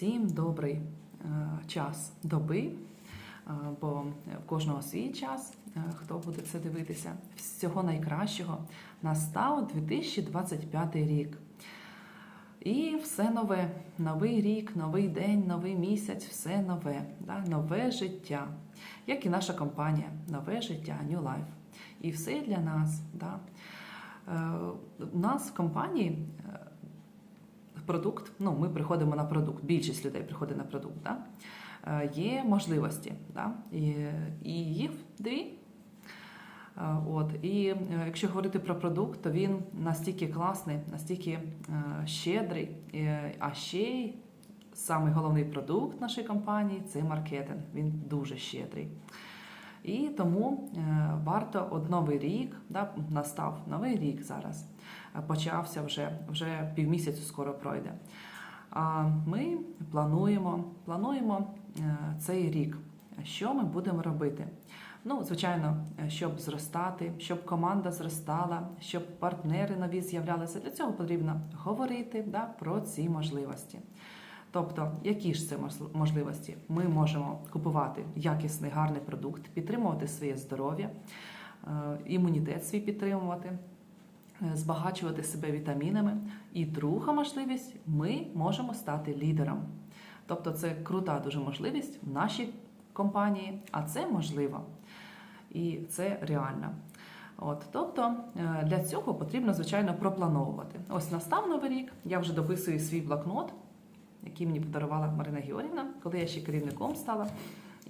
Всім добрий е, час доби, е, бо в кожного свій час, е, хто буде це дивитися. Всього найкращого настав 2025 рік. І все нове. Новий рік, новий день, новий місяць, все нове, да? нове життя. Як і наша компанія, нове життя, New Life. І все для нас. Да? У нас в компанії продукт, ну, ми приходимо на продукт, більшість людей приходить на продукт. Да? Е, Є можливості, да? і, їх дві. Е, От і е, якщо говорити про продукт, то він настільки класний, настільки щедрий, а ще й самий головний продукт нашої компанії це маркетинг. Він дуже щедрий. І тому варто от новий рік, да, настав новий рік зараз, почався вже, вже півмісяцю скоро пройде. А ми плануємо, плануємо е, цей рік, що ми будемо робити. Ну, звичайно, щоб зростати, щоб команда зростала, щоб партнери нові з'являлися. Для цього потрібно говорити да, про ці можливості. Тобто, які ж це можливості? Ми можемо купувати якісний гарний продукт, підтримувати своє здоров'я, е, імунітет свій підтримувати, збагачувати себе вітамінами. І друга можливість ми можемо стати лідером. Тобто, це крута дуже можливість в нашій компанії, а це можливо. І це реально. От, тобто е, для цього потрібно, звичайно, проплановувати. Ось настав новий рік, я вже дописую свій блокнот, який мені подарувала Марина Георгівна, коли я ще керівником стала.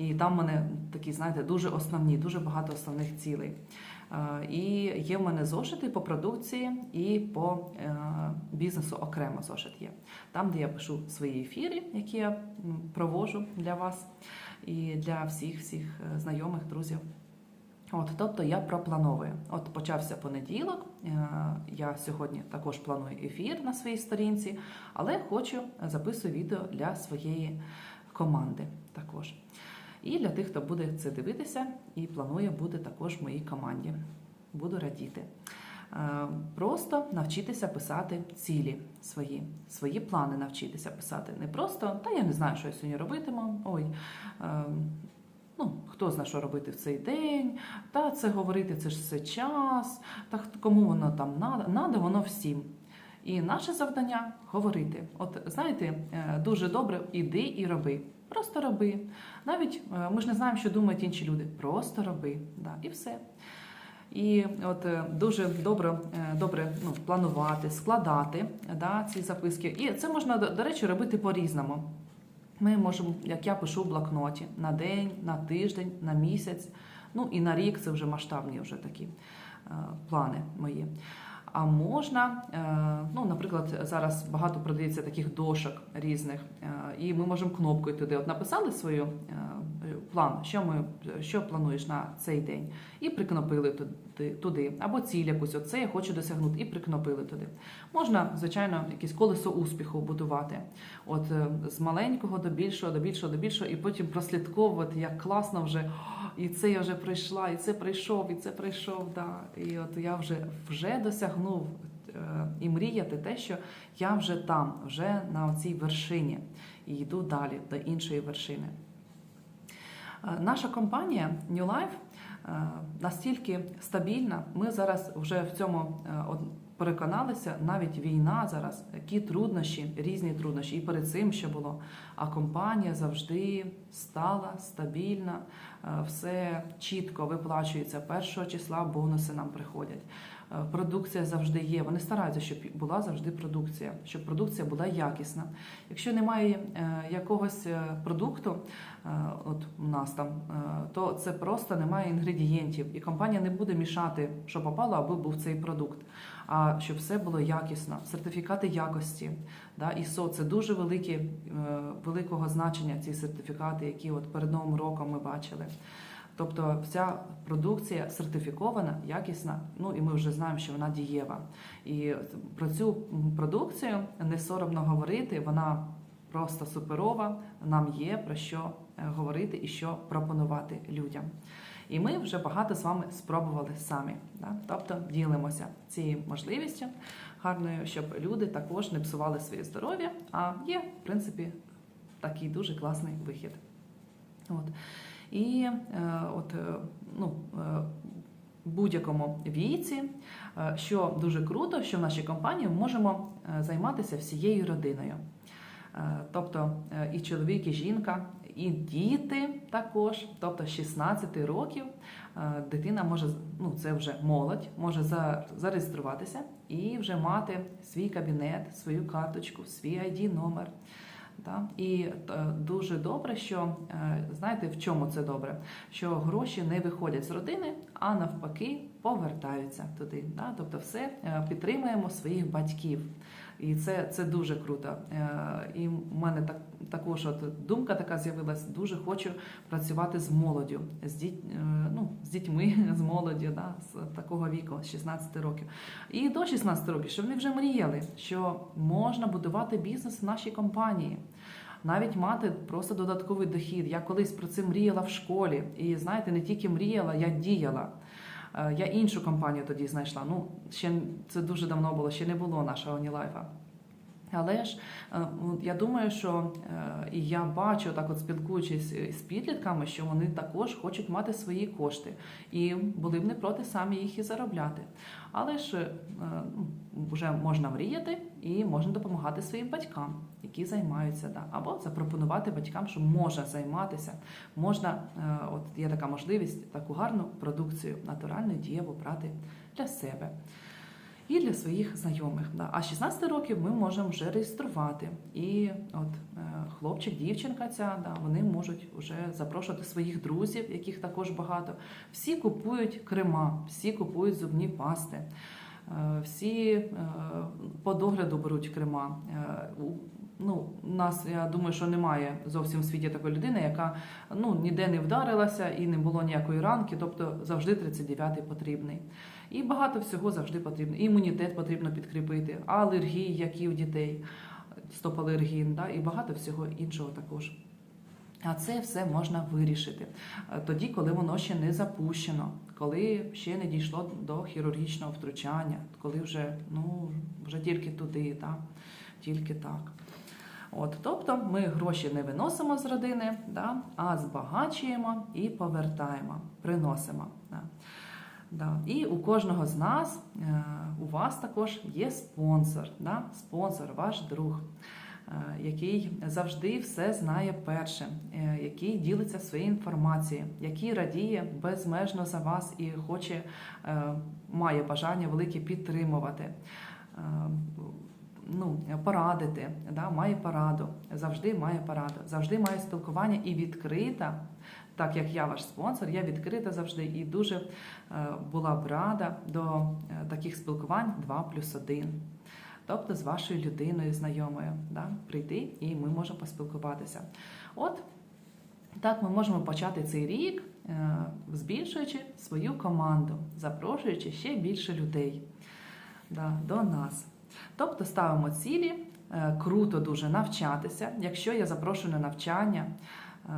І там в мене такі, знаєте, дуже основні, дуже багато основних цілей. Е, І є в мене зошити по продукції і по е, бізнесу окремо зошит є. Там, де я пишу свої ефіри, які я м, проводжу для вас і для всіх всіх е, знайомих, друзів. От, тобто я проплановую. От почався понеділок. Я сьогодні також планую ефір на своїй сторінці, але хочу записую відео для своєї команди також. І для тих, хто буде це дивитися і планує бути також в моїй команді. Буду радіти. Е, Просто навчитися писати цілі свої, свої плани навчитися писати. Не просто, та я не знаю, що я сьогодні робитиму. Ой, е, ну, хто знає, що робити в цей день, та це говорити, це ж все час, та кому воно там надо, надо воно всім. І наше завдання говорити. От знаєте, е, дуже добре іди і роби. Просто роби. Навіть е, ми ж не знаємо, що думають інші люди. Просто роби. Да, і все. І от е, дуже добре, е, добре ну, планувати, складати да, ці записки. І це можна, до речі, робити по-різному. Ми можемо, як я пишу в блокноті, на день, на тиждень, на місяць, ну і на рік це вже масштабні вже такі плани мої. А можна, е, ну, наприклад, зараз багато продається таких дошок різних, е, і ми можемо кнопкою туди. От написали свою е, план, що ми що плануєш на цей день, і прикнопили туди, туди. Або ціль якусь, оце я хочу досягнути, і прикнопили туди. Можна, звичайно, якесь колесо успіху будувати. От з маленького до більшого, до більшого, до більшого, і потім прослідковувати, як класно вже. «О, І це я вже пройшла, і це прийшов, і це прийшов. Да. І от я вже вже досягнув. е, І мріяти те, що я вже там, вже на цій вершині, і йду далі до іншої вершини. Е, Наша компанія New Life е, настільки стабільна. Ми зараз вже в цьому переконалися. Навіть війна зараз, які труднощі, різні труднощі, і перед цим ще було. А компанія завжди стала стабільна, е, все чітко виплачується. Першого числа бонуси нам приходять. Продукція завжди є. Вони стараються, щоб була завжди продукція, щоб продукція була якісна. Якщо немає е, якогось е, продукту, е, от у нас там, то це просто немає інгредієнтів, і компанія не буде мішати, що попало, аби був цей продукт. А щоб все було якісно, сертифікати якості, да, ISO – це дуже великі, великого значення ці сертифікати, які от перед новим роком ми бачили. Тобто вся продукція сертифікована, якісна, ну і ми вже знаємо, що вона дієва. І про цю продукцію не соромно говорити, вона просто суперова. Нам є про що е, говорити і що пропонувати людям. І ми вже багато з вами спробували самі. Да? Тобто ділимося цією можливістю гарною, щоб люди також не псували своє здоров'я, а є, в принципі, такий дуже класний вихід. От. І е, от, е, ну, е, будь-якому віці, що дуже круто, що в нашій компанії можемо займатися всією родиною. Тобто і чоловік, і жінка, і діти також. Тобто з 16 років дитина може, ну це вже молодь, може за- зареєструватися і вже мати свій кабінет, свою карточку, свій ID номер. Да? І е, дуже добре, що е, знаєте, в чому це добре? Що гроші не виходять з родини, а навпаки повертаються туди. Да? Тобто, все е, підтримуємо своїх батьків. І це, це дуже круто. Е, І в мене так, також от думка така з'явилась. Дуже хочу працювати з молоддю, з, діть, е, ну, з дітьми, з молоддю, да, з такого віку, з 16 років. І до 16 років, що вони вже мріяли, що можна будувати бізнес в нашій компанії. Навіть мати просто додатковий дохід. Я колись про це мріяла в школі. І знаєте, не тільки мріяла, я діяла. Е, Я іншу компанію тоді знайшла. Ну, ще це дуже давно було, ще не було нашого Нілайфа. Але ж е, я думаю, що е, і я бачу, так от спілкуючись з підлітками, що вони також хочуть мати свої кошти і були б не проти самі їх і заробляти. Але ж е, ну, вже можна мріяти і можна допомагати своїм батькам, які займаються, да. або запропонувати батькам, що можна займатися, можна, е, от є така можливість, таку гарну продукцію, натуральну дієву брати для себе і для своїх знайомих. Да. А з 16 років ми можемо вже реєструвати. І от е, хлопчик, дівчинка ця, да, вони можуть вже запрошувати своїх друзів, яких також багато. Всі купують крема, всі купують зубні пасти. е, Всі е, по догляду беруть крема. Ну, у нас, я думаю, що немає зовсім в світі такої людини, яка ну, ніде не вдарилася і не було ніякої ранки, тобто завжди 39-й потрібний. І багато всього завжди потрібно. Імунітет потрібно підкріпити, алергії, які у дітей, стоп-алергін, да, і багато всього іншого також. А це все можна вирішити е, тоді, коли воно ще не запущено, коли ще не дійшло до хірургічного втручання, коли вже, ну, вже тільки туди, да, тільки так. От, тобто ми гроші не виносимо з родини, да, а збагачуємо і повертаємо, приносимо. Да. Да. І у кожного з нас, е, у вас також є спонсор, да? спонсор, ваш друг, е, який завжди все знає першим, е, який ділиться своєю інформацією, який радіє безмежно за вас і хоче, має бажання велике підтримувати. Ну, порадити, да, має пораду, завжди має пораду, завжди має спілкування і відкрита, так як я ваш спонсор, я відкрита завжди і дуже е, була б рада до е, таких спілкувань 2 плюс 1. Тобто з вашою людиною знайомою, да, прийти і ми можемо поспілкуватися. От так ми можемо почати цей рік, е, збільшуючи свою команду, запрошуючи ще більше людей да, до нас. Тобто ставимо цілі, е, круто дуже навчатися. Якщо я запрошую на навчання, е,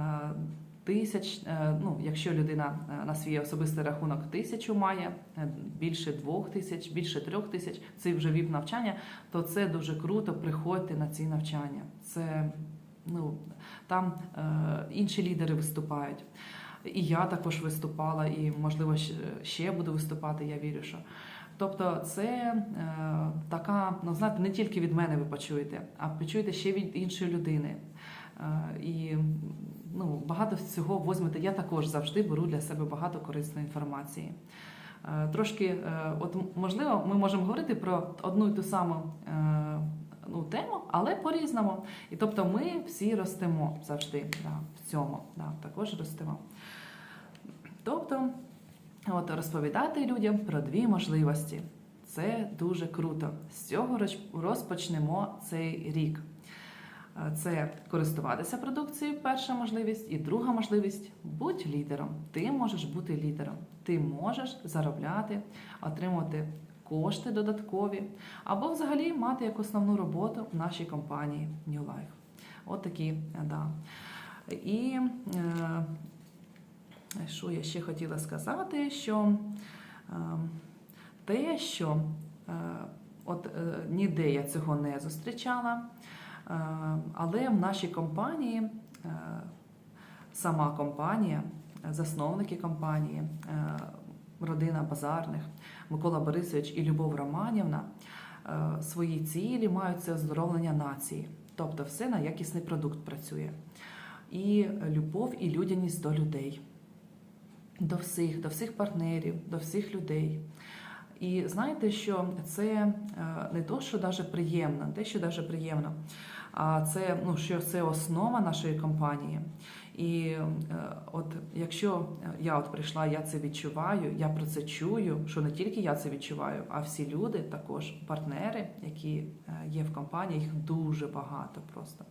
тисяч, е, ну, якщо людина на свій особистий рахунок тисячу має, більше двох тисяч, bільше трьох тисяч, це вже віп навчання, то це дуже круто. Приходьте на ці навчання. Це ну, там інші лідери виступають. І я також виступала, і можливо ще буду виступати. Я вірю, що тобто, це е, така, ну знаєте, не тільки від мене ви почуєте, а почуєте ще від іншої людини. Е, і ну, багато всього возьмете. Я також завжди беру для себе багато корисної інформації. Е, Трошки, е, от можливо, ми можемо говорити про одну і ту саму е, ну, тему, але по-різному. І тобто ми всі ростемо завжди да, в цьому, да, також ростемо. Тобто, от розповідати людям про дві можливості. Це дуже круто. З цього роз- розпочнемо цей рік. Е, Це користуватися продукцією, перша можливість, і друга можливість будь лідером. Ти можеш бути лідером. Ти можеш заробляти, отримувати кошти додаткові, або взагалі мати як основну роботу в нашій компанії New Life. От такі, е, да. І е, що я ще хотіла сказати, що е, те, що е, от е, ніде я цього не зустрічала. Але в нашій компанії сама компанія, засновники компанії, родина базарних, Микола Борисович і Любов Романівна свої цілі мають це оздоровлення нації. Тобто все на якісний продукт працює. І любов, і людяність до людей, до всіх, до всіх партнерів, до всіх людей. І знаєте, що це е, не то, що даже приємно, те, що даже приємно, а це ну, що це основа нашої компанії. І е, от якщо я от прийшла, я це відчуваю, я про це чую, що не тільки я це відчуваю, а всі люди, також партнери, які е, є в компанії, їх дуже багато просто.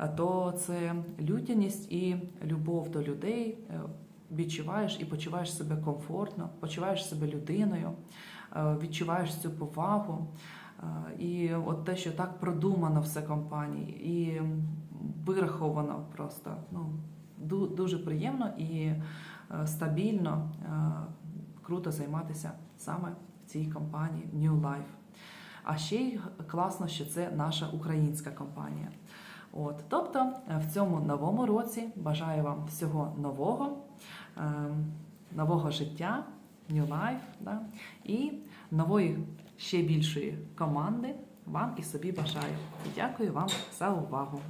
Е, То це людяність і любов до людей. Відчуваєш і почуваєш себе комфортно, почуваєш себе людиною, е, відчуваєш цю повагу. Е, І от те, що так продумано все компанії, і вираховано просто ну, дуже приємно і е, стабільно, круто займатися саме в цій компанії New Life. А ще й класно, що це наша українська компанія. От, тобто в цьому новому році бажаю вам всього нового, нового життя, New Life, да? і нової ще більшої команди вам і собі бажаю. Дякую вам за увагу.